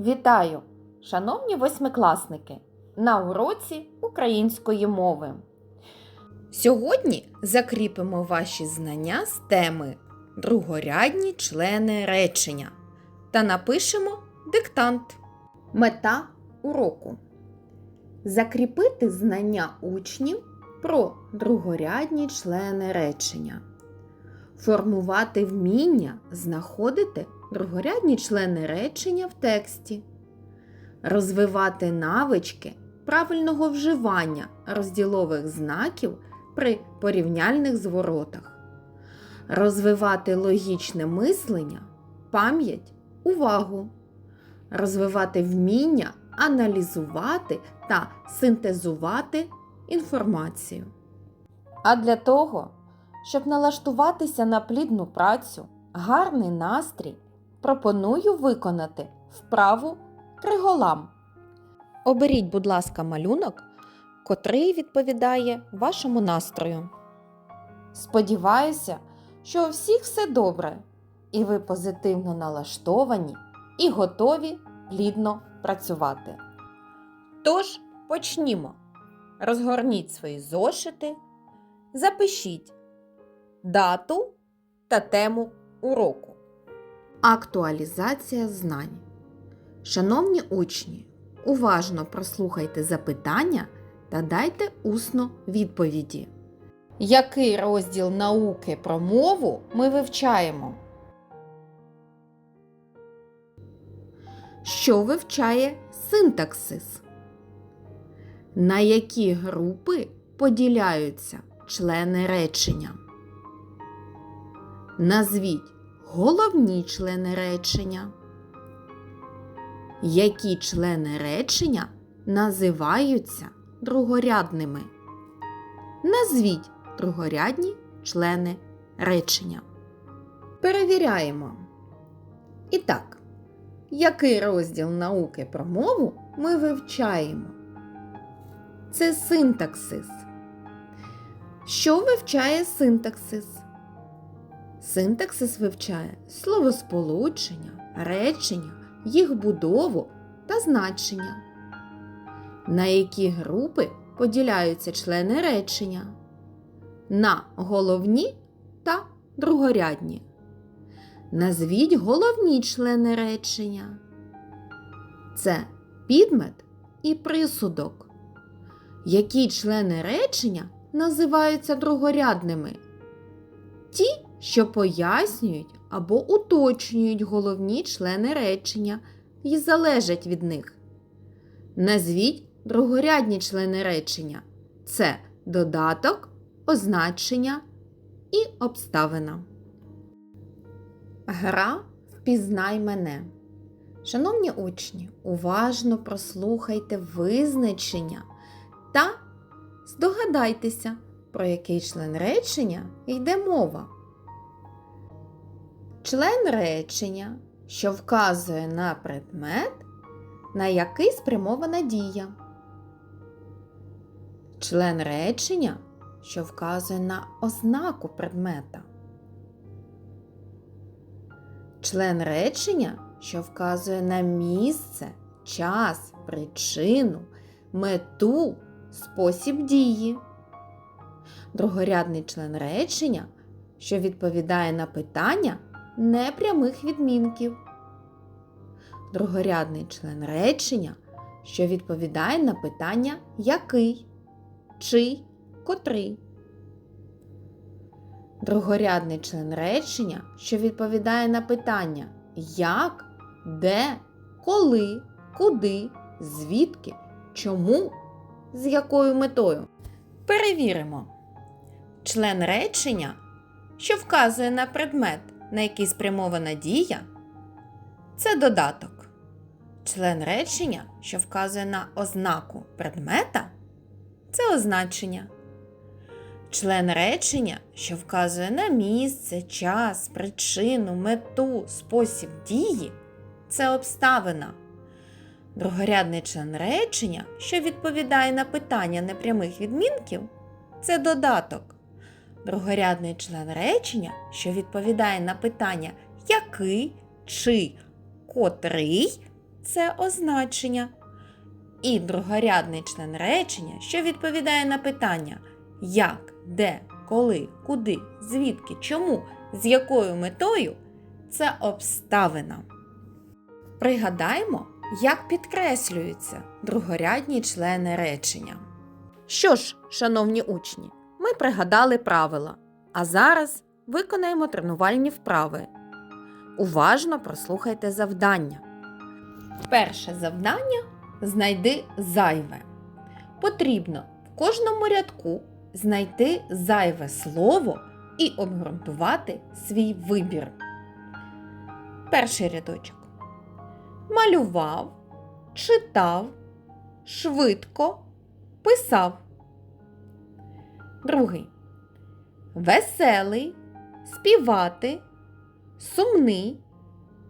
Вітаю, шановні восьмикласники, на уроці української мови. Сьогодні закріпимо ваші знання з теми другорядні члени речення та напишемо диктант. Мета уроку закріпити знання учнів про другорядні члени речення, формувати вміння знаходити другорядні члени речення в тексті, розвивати навички правильного вживання розділових знаків при порівняльних зворотах, розвивати логічне мислення, пам'ять, увагу, розвивати вміння аналізувати та синтезувати інформацію. А для того, щоб налаштуватися на плідну працю, гарний настрій, пропоную виконати вправу криголам. Оберіть, будь ласка, малюнок, котрий відповідає вашому настрою. Сподіваюся, що у всіх все добре, і ви позитивно налаштовані і готові плідно працювати. Тож почнімо. Розгорніть свої зошити, запишіть дату та тему уроку. Актуалізація знань. Шановні учні, уважно прослухайте запитання та дайте усно відповіді. Який розділ науки про мову ми вивчаємо? Що вивчає синтаксис? На які групи поділяються члени речення? Назвіть головні члени речення. Які члени речення називаються другорядними? Назвіть другорядні члени речення. Перевіряємо. І так, який розділ науки про мову ми вивчаємо? Це синтаксис. Що вивчає синтаксис? Синтаксис вивчає словосполучення, речення, їх будову та значення. На які групи поділяються члени речення? На головні та другорядні. Назвіть головні члени речення. Це підмет і присудок. Які члени речення називаються другорядними? Що пояснюють або уточнюють головні члени речення і залежать від них. Назвіть другорядні члени речення. Це додаток, означення і обставина. Гра Впізнай мене. Шановні учні, уважно прослухайте визначення та здогадайтеся, про який член речення йде мова. Член речення, що вказує на предмет, на який спрямована дія. Член речення, що вказує на ознаку предмета. Член речення, що вказує на місце, час, причину, мету, спосіб дії. Другорядний член речення, що відповідає на питання непрямих відмінків. Другорядний член речення, що відповідає на питання який, чий, котрий. Другорядний член речення, що відповідає на питання як, де, коли, куди, звідки, чому, з якою метою. Перевіримо. Член речення, що вказує на предмет, на який спрямована дія, це додаток. Член речення, що вказує на ознаку предмета, це означення. Член речення, що вказує на місце, час, причину, мету, спосіб дії це обставина. Другорядний член речення, що відповідає на питання непрямих відмінків, це додаток. Другорядний член речення, що відповідає на питання який, чи, котрий це означення. І другорядний член речення, що відповідає на питання як, де, коли, куди, звідки, чому, з якою метою це обставина. Пригадаймо, як підкреслюються другорядні члени речення. Що ж, шановні учні, ми пригадали правила, а зараз виконаємо тренувальні вправи. Уважно прослухайте завдання. Перше завдання знайди зайве. Потрібно в кожному рядку знайти зайве слово і обґрунтувати свій вибір. Перший рядочок. Малював, читав, швидко, писав. Другий. Веселий, співати, сумний,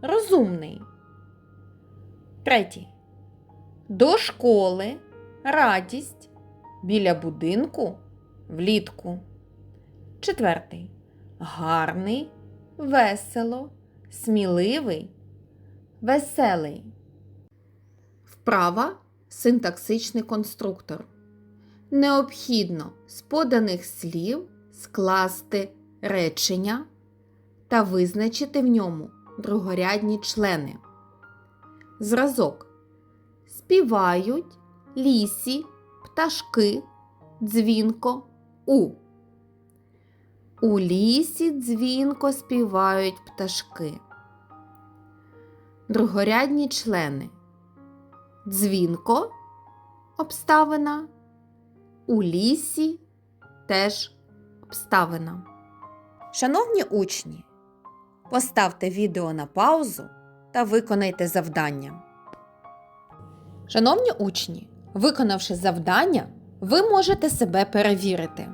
розумний. Третій. До школи, радість, біля будинку, влітку. Четвертий. Гарний, весело, сміливий, веселий. Вправа синтаксичний конструктор. Необхідно з поданих слів скласти речення та визначити в ньому другорядні члени. Зразок. Співають лісі, пташки, дзвінко у. У лісі дзвінко співають пташки. Другорядні члени. Дзвінко обставина. У лісі теж обставина. Шановні учні, поставте відео на паузу та виконайте завдання. Шановні учні, виконавши завдання, ви можете себе перевірити.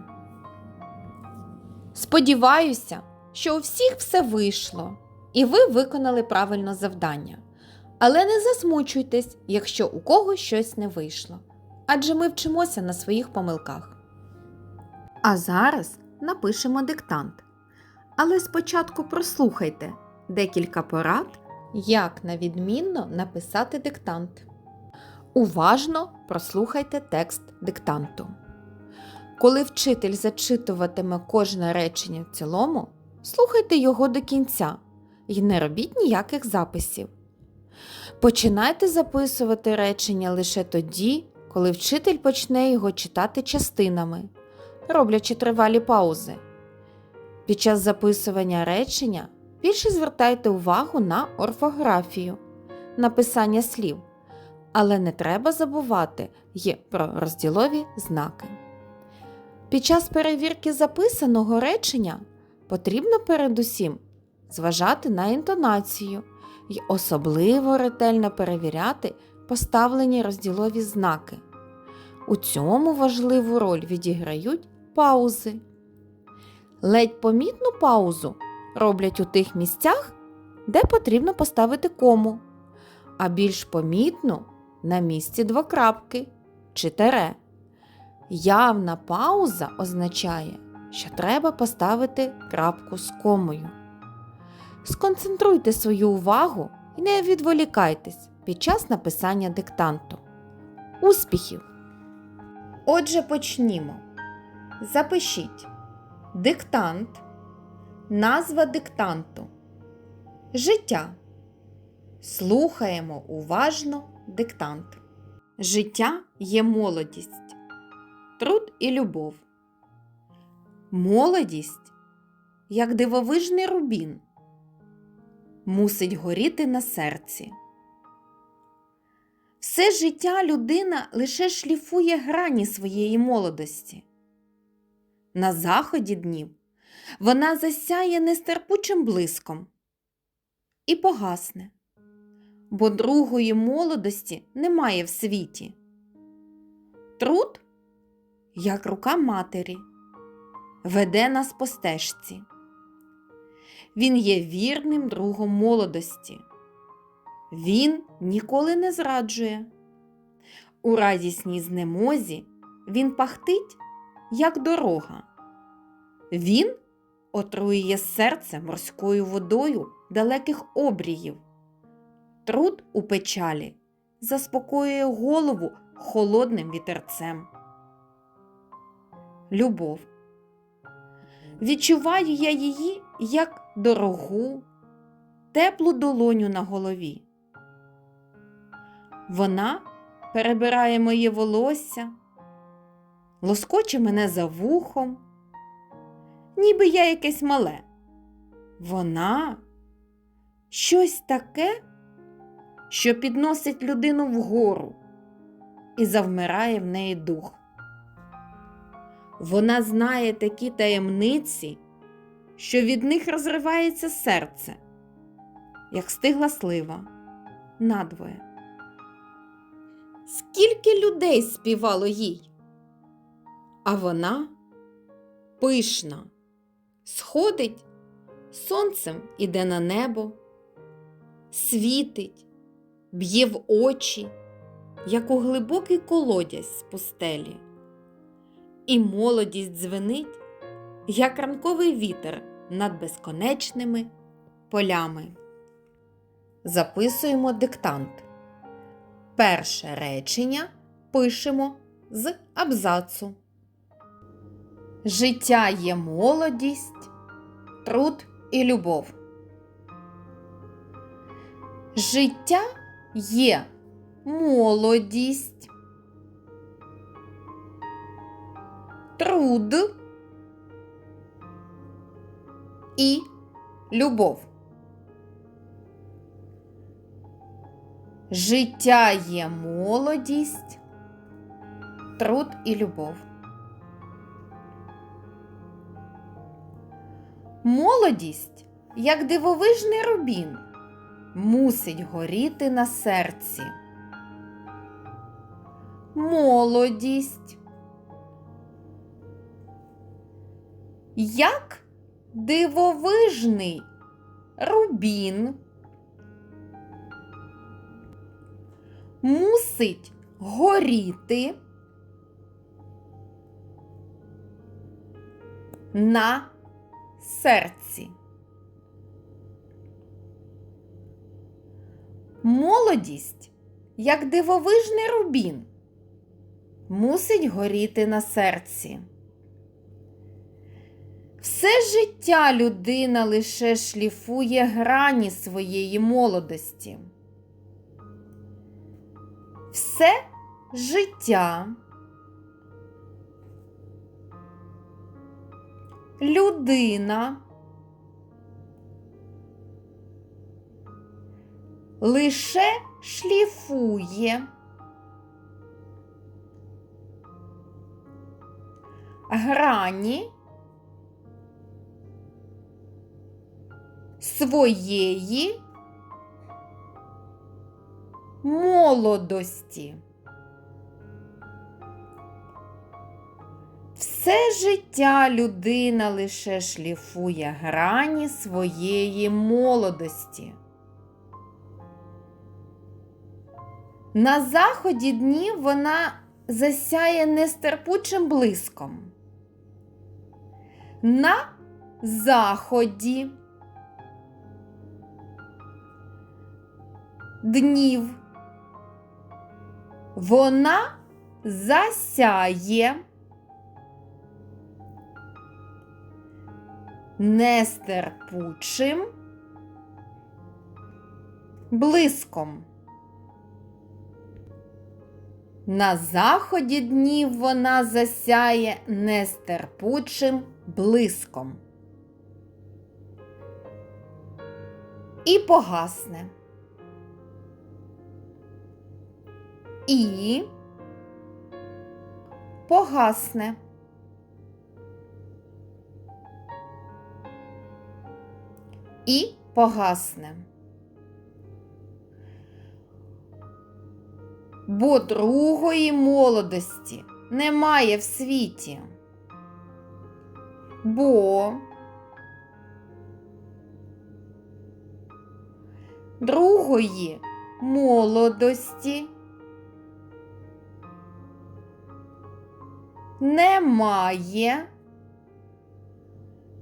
Сподіваюся, що у всіх все вийшло, і ви виконали правильно завдання. Але не засмучуйтесь, якщо у когось щось не вийшло. Адже ми вчимося на своїх помилках. А зараз напишемо диктант. Але спочатку прослухайте декілька порад, як на відмінно написати диктант. Уважно прослухайте текст диктанту. Коли вчитель зачитуватиме кожне речення в цілому, слухайте його до кінця і не робіть ніяких записів. Починайте записувати речення лише тоді, коли вчитель почне його читати частинами, роблячи тривалі паузи. Під час записування речення більше звертайте увагу на орфографію, написання слів, але не треба забувати й про розділові знаки. Під час перевірки записаного речення потрібно передусім зважати на інтонацію і особливо ретельно перевіряти поставлені розділові знаки. У цьому важливу роль відіграють паузи. Ледь помітну паузу роблять у тих місцях, де потрібно поставити кому, а більш помітну на місці двокрапки чи тере. Явна пауза означає, що треба поставити крапку з комою. Сконцентруйте свою увагу і не відволікайтесь під час написання диктанту. Успіхів! Отже, почнімо. Запишіть диктант, назва диктанту, життя. Слухаємо уважно диктант. Життя є молодість, труд і любов. Молодість, як дивовижний рубін, мусить горіти на серці. Все життя людина лише шліфує грані своєї молодості. На заході днів вона засяє нестерпучим блиском і погасне, бо другої молодості немає в світі. Труд, як рука матері, веде нас по стежці. Він є вірним другом молодості. Він ніколи не зраджує. У радісній знемозі він пахтить, як дорога. Він отруює серце морською водою далеких обріїв. труд у печалі заспокоює голову холодним вітерцем. Любов. Відчуваю я її як дорогу, теплу долоню на голові. Вона перебирає моє волосся, лоскоче мене за вухом, ніби я якесь мале. Вона щось таке, що підносить людину вгору і завмирає в неї дух. Вона знає такі таємниці, що від них розривається серце, як стигла слива надвоє. Скільки людей співало їй, а вона пишна, сходить, сонцем іде на небо, світить, б'є в очі, як у глибокий колодязь з пустелі, і молодість дзвенить, як ранковий вітер над безконечними полями. Записуємо диктант. Перше речення пишемо з абзацу. Життя є молодість, труд і любов. Життя є молодість, труд і любов. Життя є молодість, труд і любов. Молодість, як дивовижний рубін, мусить горіти на серці. Молодість. Як дивовижний рубін мусить горіти на серці. Молодість, як дивовижний рубін, мусить горіти на серці. Все життя людина лише шліфує грані своєї молодості. Все життя. Людина лише шліфує. Грані своєї молодості. Все життя людина лише шліфує грані своєї молодості. На заході днів вона засяє нестерпучим блиском. На заході днів вона засяє нестерпучим блиском. На заході днів вона засяє нестерпучим блиском. І погасне. І погасне. І погасне. Бо другої молодості немає в світі. Бо другої молодості немає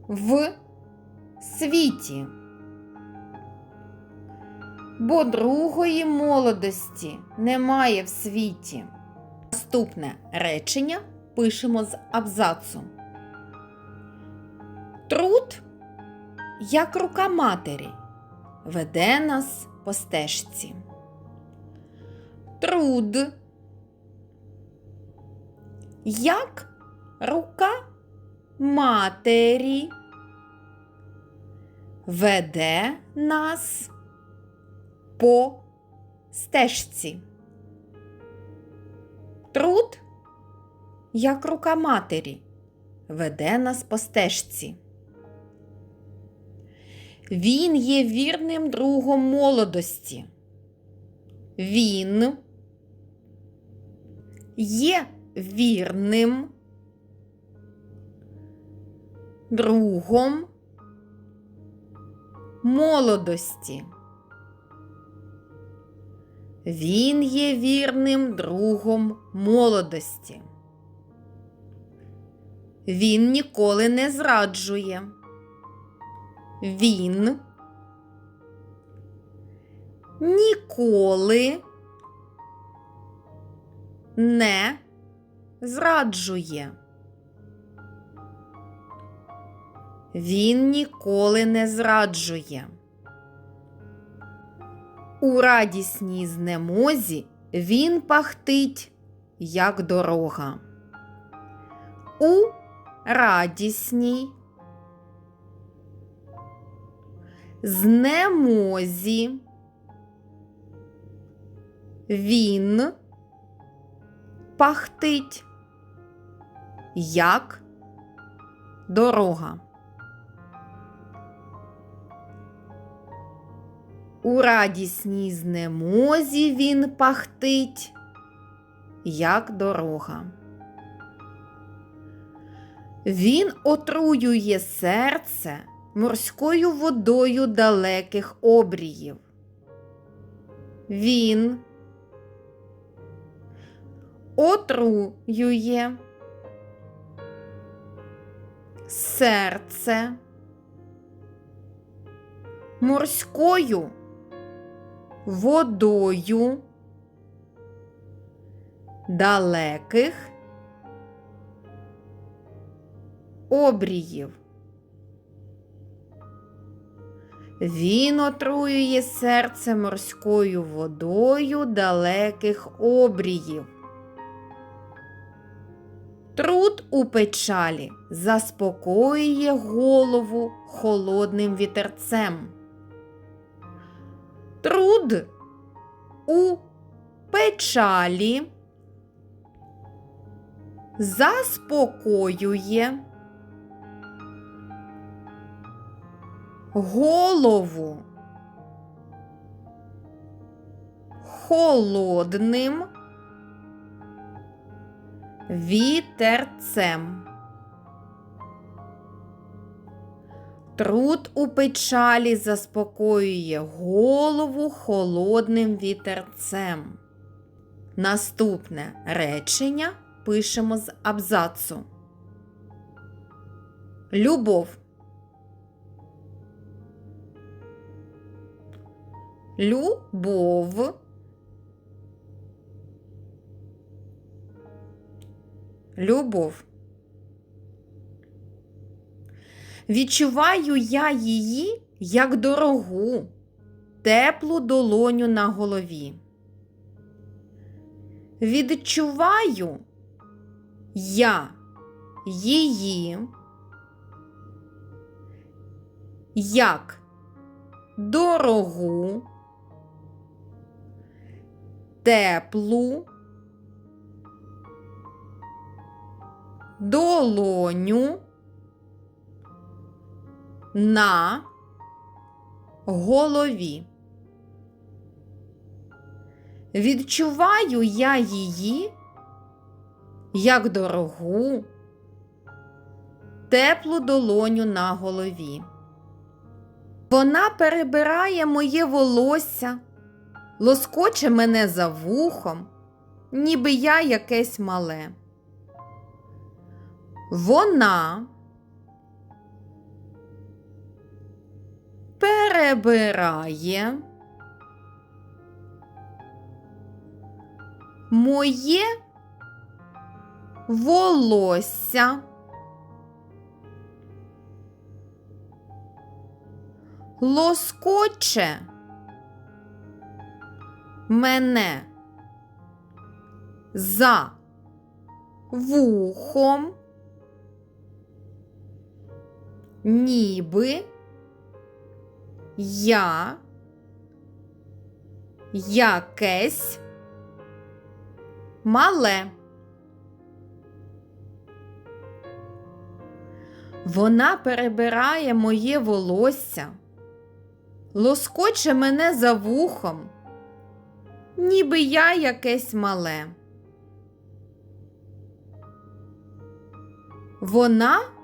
в світі. бо другої молодості немає в світі. Наступне речення пишемо з абзацу. Труд, як рука матері, веде нас по стежці. Труд, як рука матері веде нас по стежці. Труд, як рука матері, веде нас по стежці. Він є вірним другом молодості. Він є вірним другом молодості. Він є вірним другом молодості. Він ніколи не зраджує. Він ніколи не зраджує. Він ніколи не зраджує. У радісній знемозі він пахтить, як дорога. У радісній знемозі він пахтить, як дорога. У радісній знемозі він пахтить, як дорога. Він отруює серце морською водою далеких обріїв. Він отруює серце морською водою далеких обріїв. Він отруює серце морською водою далеких обріїв. Труд у печалі заспокоює голову холодним вітерцем. Труд у печалі заспокоює голову холодним вітерцем. Труд у печалі заспокоює голову холодним вітерцем. Наступне речення пишемо з абзацу. Любов. Любов. Любов. Відчуваю я її як дорогу, теплу долоню на голові. Відчуваю я її як дорогу, теплу долоню на голові. Відчуваю я її як дорогу, теплу долоню на голові. Вона перебирає моє волосся, лоскоче мене за вухом, ніби я якесь мале. Вона перебирає моє волосся. Лоскоче мене за вухом ніби я якесь мале. Вона перебирає моє волосся, лоскоче мене за вухом, ніби я якесь мале. Вона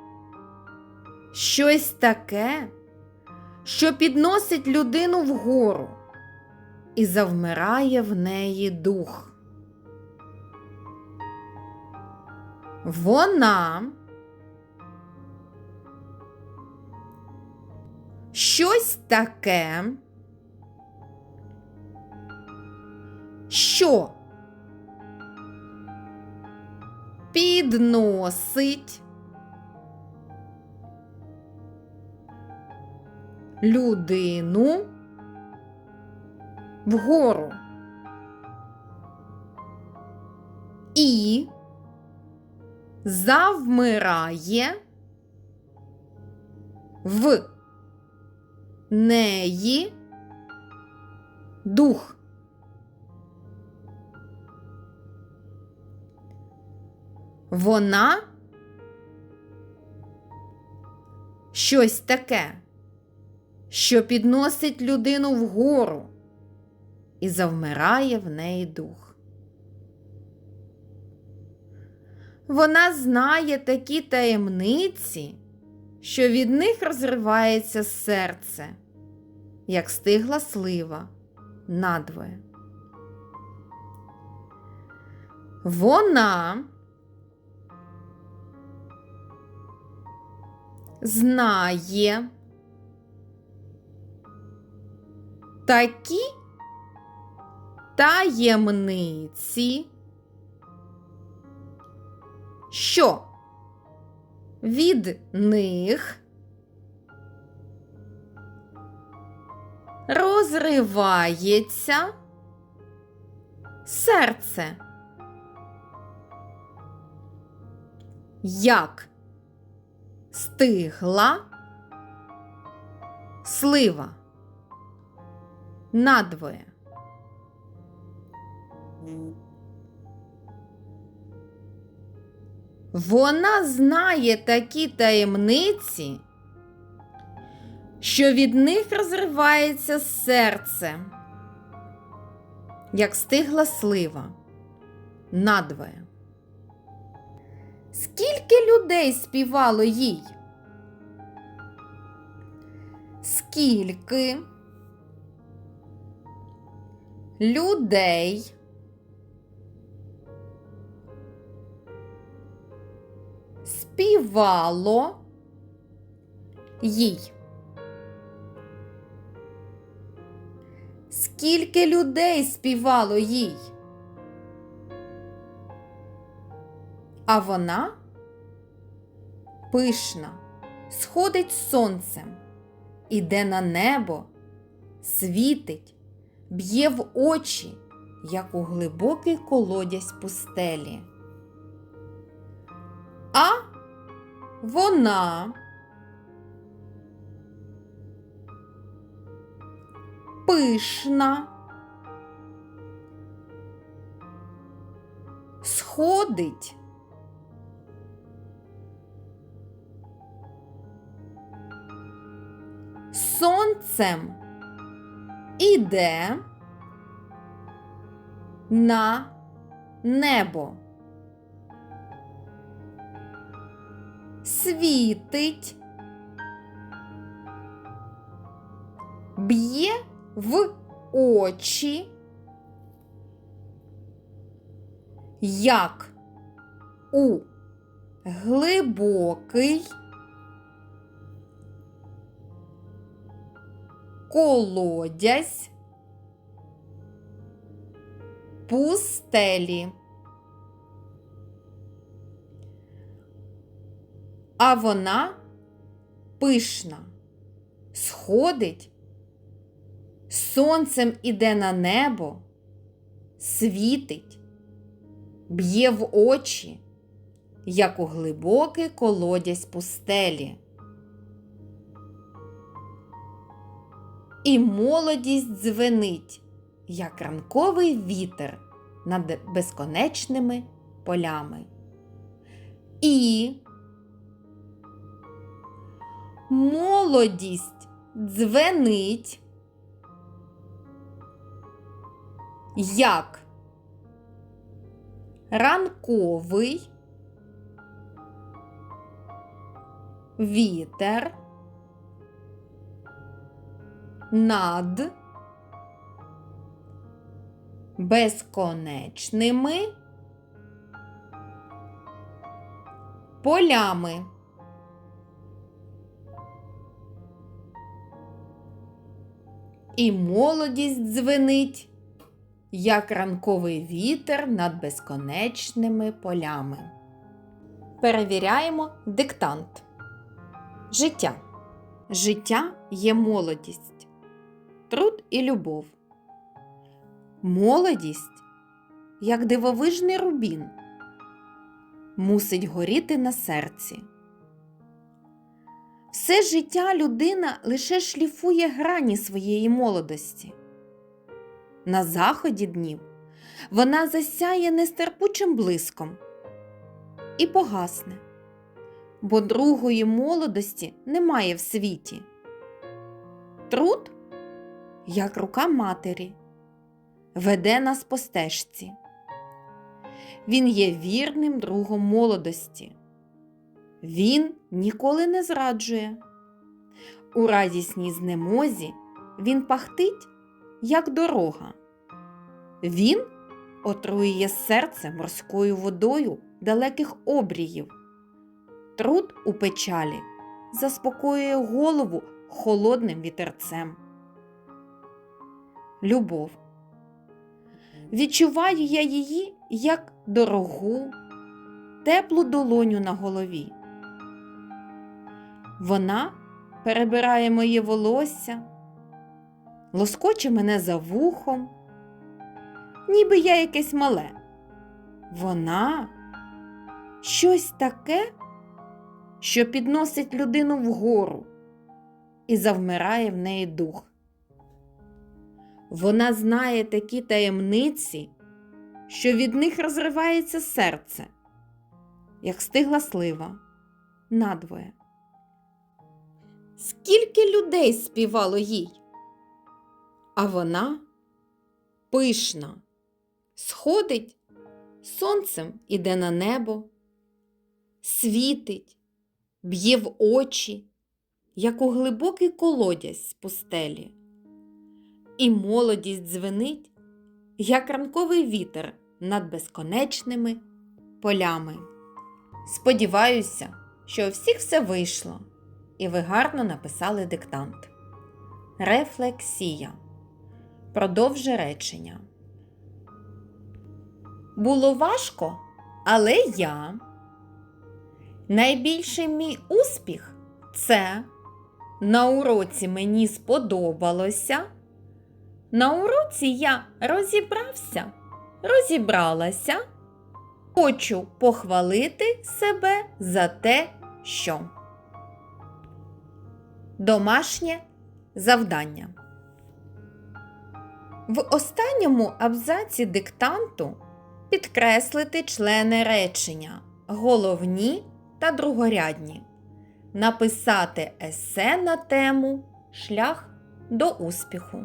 щось таке, що підносить людину вгору і завмирає в неї дух. Вона щось таке, що підносить людину вгору і завмирає в неї дух. Вона щось таке, що підносить людину вгору і завмирає в неї дух. Вона знає такі таємниці, що від них розривається серце, як стигла слива надвоє. Вона знає такі таємниці, що від них розривається серце. Як стигла слива надвоє. Вона знає такі таємниці, що від них розривається серце, як стигла слива надвоє. Скільки людей співало їй? Скільки людей співало їй? Скільки людей співало їй? А вона пишна, сходить сонцем, іде на небо, світить, б'є в очі, як у глибокий колодязь пустелі. А вона пишна, сходить. Сонцем іде на небо. Світить, б'є в очі, як у глибокий колодязь пустелі. А вона пишна, сходить, сонцем іде на небо, світить, б'є в очі, як у глибокий колодязь пустелі. І молодість дзвенить, як ранковий вітер над безконечними полями. І молодість дзвенить, як ранковий вітер над безконечними полями. І молодість дзвенить, як ранковий вітер над безконечними полями. Перевіряємо диктант. Життя. Життя є молодість, труд і любов. Молодість, як дивовижний рубін, мусить горіти на серці. Все життя людина лише шліфує грані своєї молодості. На заході днів вона засяє нестерпучим блиском і погасне, бо другої молодості немає в світі. Труд, як рука матері, веде нас по стежці. Він є вірним другом молодості. Він ніколи не зраджує. У радісній знемозі він пахтить, як дорога. Він отруює серце морською водою далеких обріїв. Труд у печалі заспокоює голову холодним вітерцем. Любов. Відчуваю я її як дорогу, теплу долоню на голові. Вона перебирає моє волосся, лоскоче мене за вухом, ніби я якесь мале. Вона щось таке, що підносить людину вгору і завмирає в неї дух. Вона знає такі таємниці, що від них розривається серце, як стигла слива надвоє. Скільки людей співало їй, а вона пишна, сходить, сонцем іде на небо, світить, б'є в очі, як у глибокий колодязь пустелі, і молодість дзвенить, як ранковий вітер над безконечними полями. Сподіваюся, що у всіх все вийшло і ви гарно написали диктант. Рефлексія. Продовжи речення. Було важко, але я. Найбільший мій успіх це на уроці мені сподобалося. На уроці я розібрався, розібралася. Хочу похвалити себе за те, що. Домашнє завдання. В останньому абзаці диктанту підкреслити члени речення головні та другорядні. Написати есе на тему Шлях до успіху.